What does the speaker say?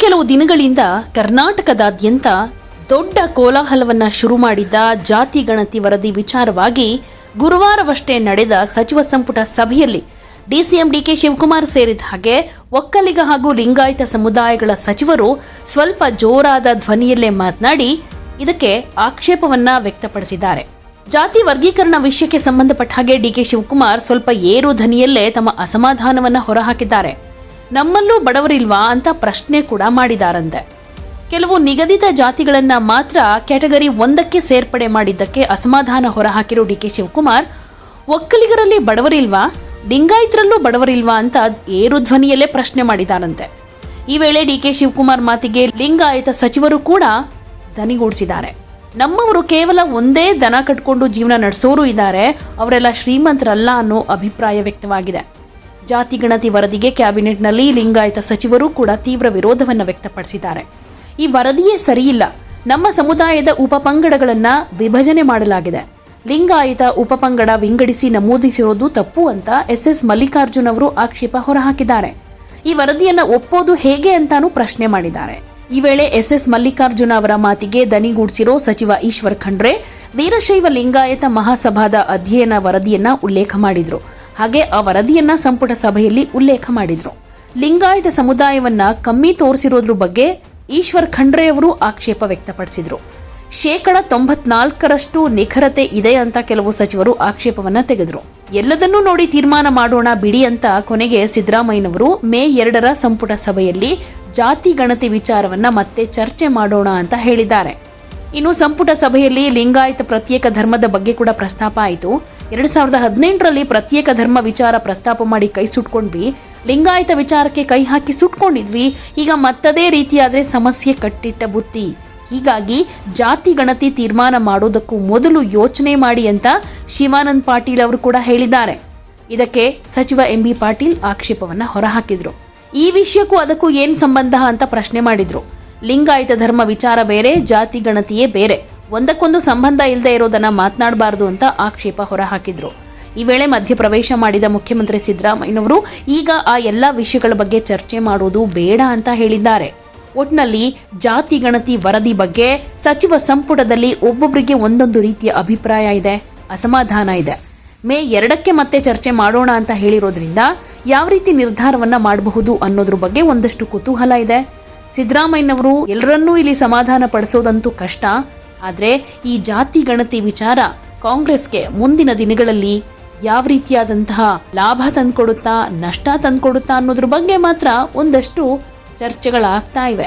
ಕೆಲವು ದಿನಗಳಿಂದ ಕರ್ನಾಟಕದಾದ್ಯಂತ ದೊಡ್ಡ ಕೋಲಾಹಲವನ್ನ ಶುರು ಮಾಡಿದ್ದ ಜಾತಿ ಗಣತಿ ವರದಿ ವಿಚಾರವಾಗಿ ಗುರುವಾರವಷ್ಟೇ ನಡೆದ ಸಚಿವ ಸಂಪುಟ ಸಭೆಯಲ್ಲಿ ಡಿಸಿಎಂ ಡಿಕೆ ಶಿವಕುಮಾರ್ ಸೇರಿದ ಹಾಗೆ ಒಕ್ಕಲಿಗ ಹಾಗೂ ಲಿಂಗಾಯತ ಸಮುದಾಯಗಳ ಸಚಿವರು ಸ್ವಲ್ಪ ಜೋರಾದ ಧ್ವನಿಯಲ್ಲೇ ಮಾತನಾಡಿ ಇದಕ್ಕೆ ಆಕ್ಷೇಪವನ್ನ ವ್ಯಕ್ತಪಡಿಸಿದ್ದಾರೆ. ಜಾತಿ ವರ್ಗೀಕರಣ ವಿಷಯಕ್ಕೆ ಸಂಬಂಧಪಟ್ಟ ಹಾಗೆ ಡಿಕೆ ಶಿವಕುಮಾರ್ ಸ್ವಲ್ಪ ಏರು ಧ್ವನಿಯಲ್ಲೇ ತಮ್ಮ ಅಸಮಾಧಾನವನ್ನ ಹೊರಹಾಕಿದ್ದಾರೆ. ನಮ್ಮಲ್ಲೂ ಬಡವರಿಲ್ವಾ ಅಂತ ಪ್ರಶ್ನೆ ಕೂಡ ಮಾಡಿದಾರಂತೆ. ಕೆಲವು ನಿಗದಿತ ಜಾತಿಗಳನ್ನ ಮಾತ್ರ ಕ್ಯಾಟಗರಿ ಒಂದಕ್ಕೆ ಸೇರ್ಪಡೆ ಮಾಡಿದ್ದಕ್ಕೆ ಅಸಮಾಧಾನ ಹೊರಹಾಕಿರೋ ಡಿಕೆ ಶಿವಕುಮಾರ್, ಒಕ್ಕಲಿಗರಲ್ಲಿ ಬಡವರಿಲ್ವಾ, ಲಿಂಗಾಯತರಲ್ಲೂ ಬಡವರಿಲ್ವಾ ಅಂತ ಏರು ಧ್ವನಿಯಲ್ಲೇ ಪ್ರಶ್ನೆ ಮಾಡಿದಾರಂತೆ. ಈ ವೇಳೆ ಡಿ ಕೆ ಶಿವಕುಮಾರ್ ಮಾತಿಗೆ ಲಿಂಗಾಯತ ಸಚಿವರು ಕೂಡ ದನಿಗೂಡಿಸಿದ್ದಾರೆ. ನಮ್ಮವರು ಕೇವಲ ಒಂದೇ ದನ ಕಟ್ಕೊಂಡು ಜೀವನ ನಡೆಸೋರು ಇದ್ದಾರೆ, ಅವರೆಲ್ಲ ಶ್ರೀಮಂತರಲ್ಲ ಅನ್ನೋ ಅಭಿಪ್ರಾಯ ವ್ಯಕ್ತವಾಗಿದೆ. ಜಾತಿ ಗಣತಿ ವರದಿಗೆ ಕ್ಯಾಬಿನೆಟ್ನಲ್ಲಿ ಲಿಂಗಾಯತ ಸಚಿವರು ಕೂಡ ತೀವ್ರ ವಿರೋಧವನ್ನು ವ್ಯಕ್ತಪಡಿಸಿದ್ದಾರೆ. ಈ ವರದಿಯೇ ಸರಿಯಿಲ್ಲ. ನಮ್ಮ ಸಮುದಾಯದ ಉಪಪಂಗಡಗಳನ್ನು ವಿಭಜನೆ ಮಾಡಲಾಗಿದೆ. ಲಿಂಗಾಯತ ಉಪಪಂಗಡ ವಿಂಗಡಿಸಿ ನಮೂದಿಸಿರೋದು ತಪ್ಪು ಅಂತ ಎಸ್ ಎಸ್ ಮಲ್ಲಿಕಾರ್ಜುನ್ ಅವರು ಆಕ್ಷೇಪ ಹೊರಹಾಕಿದ್ದಾರೆ. ಈ ವರದಿಯನ್ನು ಒಪ್ಪೋದು ಹೇಗೆ ಅಂತಾನೂ ಪ್ರಶ್ನೆ ಮಾಡಿದ್ದಾರೆ. ಈ ವೇಳೆ ಎಸ್ ಎಸ್ ಮಲ್ಲಿಕಾರ್ಜುನ ಅವರ ಮಾತಿಗೆ ದನಿಗೂಡಿಸಿರೋ ಸಚಿವ ಈಶ್ವರ್ ಖಂಡ್ರೆ, ವೀರಶೈವ ಲಿಂಗಾಯತ ಮಹಾಸಭಾದ ಅಧ್ಯಯನ ವರದಿಯನ್ನ ಉಲ್ಲೇಖ ಮಾಡಿದ್ರು. ಹಾಗೆ ಆ ವರದಿಯನ್ನ ಸಂಪುಟ ಸಭೆಯಲ್ಲಿ ಉಲ್ಲೇಖ ಮಾಡಿದ್ರು. ಲಿಂಗಾಯತ ಸಮುದಾಯವನ್ನ ಕಮ್ಮಿ ತೋರಿಸಿರೋದ್ರ ಬಗ್ಗೆ ಈಶ್ವರ್ ಖಂಡ್ರೆ ಅವರು ಆಕ್ಷೇಪ ವ್ಯಕ್ತಪಡಿಸಿದ್ರು. ಶೇಕಡ ತೊಂಬತ್ನಾಲ್ಕರಷ್ಟು ನಿಖರತೆ ಇದೆ ಅಂತ ಕೆಲವು ಸಚಿವರು ಆಕ್ಷೇಪವನ್ನ ತೆಗೆದ್ರು. ಎಲ್ಲದನ್ನೂ ನೋಡಿ ತೀರ್ಮಾನ ಮಾಡೋಣ ಬಿಡಿ ಅಂತ ಕೊನೆಗೆ ಸಿದ್ದರಾಮಯ್ಯನವರು ಮೇ ಎರಡರ ಸಂಪುಟ ಸಭೆಯಲ್ಲಿ ಜಾತಿ ಗಣತಿ ವಿಚಾರವನ್ನ ಮತ್ತೆ ಚರ್ಚೆ ಮಾಡೋಣ ಅಂತ ಹೇಳಿದ್ದಾರೆ. ಇನ್ನು ಸಂಪುಟ ಸಭೆಯಲ್ಲಿ ಲಿಂಗಾಯತ ಪ್ರತ್ಯೇಕ ಧರ್ಮದ ಬಗ್ಗೆ ಕೂಡ ಪ್ರಸ್ತಾಪ ಆಯಿತು. ಎರಡ್ ಸಾವಿರದ ಹದಿನೆಂಟರಲ್ಲಿ ಪ್ರತ್ಯೇಕ ಧರ್ಮ ವಿಚಾರ ಪ್ರಸ್ತಾಪ ಮಾಡಿ ಕೈ ಸುಟ್ಕೊಂಡ್ವಿ. ಲಿಂಗಾಯತ ವಿಚಾರಕ್ಕೆ ಕೈ ಹಾಕಿ ಸುಟ್ಕೊಂಡಿದ್ವಿ. ಈಗ ಮತ್ತದೇ ರೀತಿಯಾದರೆ ಸಮಸ್ಯೆ ಕಟ್ಟಿಟ್ಟ ಬುತ್ತಿ. ಹೀಗಾಗಿ ಜಾತಿ ಗಣತಿ ತೀರ್ಮಾನ ಮಾಡೋದಕ್ಕೂ ಮೊದಲು ಯೋಚನೆ ಮಾಡಿ ಅಂತ ಶಿವಾನಂದ್ ಪಾಟೀಲ್ ಅವರು ಕೂಡ ಹೇಳಿದ್ದಾರೆ. ಇದಕ್ಕೆ ಸಚಿವ ಎಂ ಬಿ ಪಾಟೀಲ್ ಆಕ್ಷೇಪವನ್ನು ಹೊರಹಾಕಿದ್ರು. ಈ ವಿಷಯಕ್ಕೂ ಅದಕ್ಕೂ ಏನು ಸಂಬಂಧ ಅಂತ ಪ್ರಶ್ನೆ ಮಾಡಿದ್ರು. ಲಿಂಗಾಯತ ಧರ್ಮ ವಿಚಾರ ಬೇರೆ, ಜಾತಿ ಗಣತಿಯೇ ಬೇರೆ. ಒಂದಕ್ಕೊಂದು ಸಂಬಂಧ ಇಲ್ಲದೆ ಇರೋದನ್ನು ಮಾತನಾಡಬಾರದು ಅಂತ ಆಕ್ಷೇಪ ಹೊರಹಾಕಿದ್ರು. ಈ ವೇಳೆ ಮಧ್ಯಪ್ರವೇಶ ಮಾಡಿದ ಮುಖ್ಯಮಂತ್ರಿ ಸಿದ್ದರಾಮಯ್ಯನವರು, ಈಗ ಆ ಎಲ್ಲ ವಿಷಯಗಳ ಬಗ್ಗೆ ಚರ್ಚೆ ಮಾಡೋದು ಬೇಡ ಅಂತ ಹೇಳಿದ್ದಾರೆ. ಒಟ್ನಲ್ಲಿ ಜಾತಿ ಗಣತಿ ವರದಿ ಬಗ್ಗೆ ಸಚಿವ ಸಂಪುಟದಲ್ಲಿ ಒಬ್ಬೊಬ್ಬರಿಗೆ ಒಂದೊಂದು ರೀತಿಯ ಅಭಿಪ್ರಾಯ ಇದೆ, ಅಸಮಾಧಾನ ಇದೆ. ಮೇ ಎರಡಕ್ಕೆ ಮತ್ತೆ ಚರ್ಚೆ ಮಾಡೋಣ ಅಂತ ಹೇಳಿರೋದ್ರಿಂದ ಯಾವ ರೀತಿ ನಿರ್ಧಾರವನ್ನ ಮಾಡಬಹುದು ಅನ್ನೋದ್ರ ಬಗ್ಗೆ ಒಂದಷ್ಟು ಕುತೂಹಲ ಇದೆ. ಸಿದ್ದರಾಮಯ್ಯನವರು ಎಲ್ಲರನ್ನೂ ಇಲ್ಲಿ ಸಮಾಧಾನ ಪಡಿಸೋದಂತೂ ಕಷ್ಟ ಆದರೆ ಈ ಜಾತಿ ಗಣತಿ ವಿಚಾರ ಕಾಂಗ್ರೆಸ್ಗೆ ಮುಂದಿನ ದಿನಗಳಲ್ಲಿ ಯಾವ ರೀತಿಯಾದಂತಹ ಲಾಭ ತಂದುಕೊಡುತ್ತಾ ನಷ್ಟ ತಂದುಕೊಡುತ್ತಾ ಅನ್ನೋದ್ರ ಬಗ್ಗೆ ಮಾತ್ರ ಒಂದಷ್ಟು ಚರ್ಚೆಗಳಾಗ್ತಾ ಇವೆ.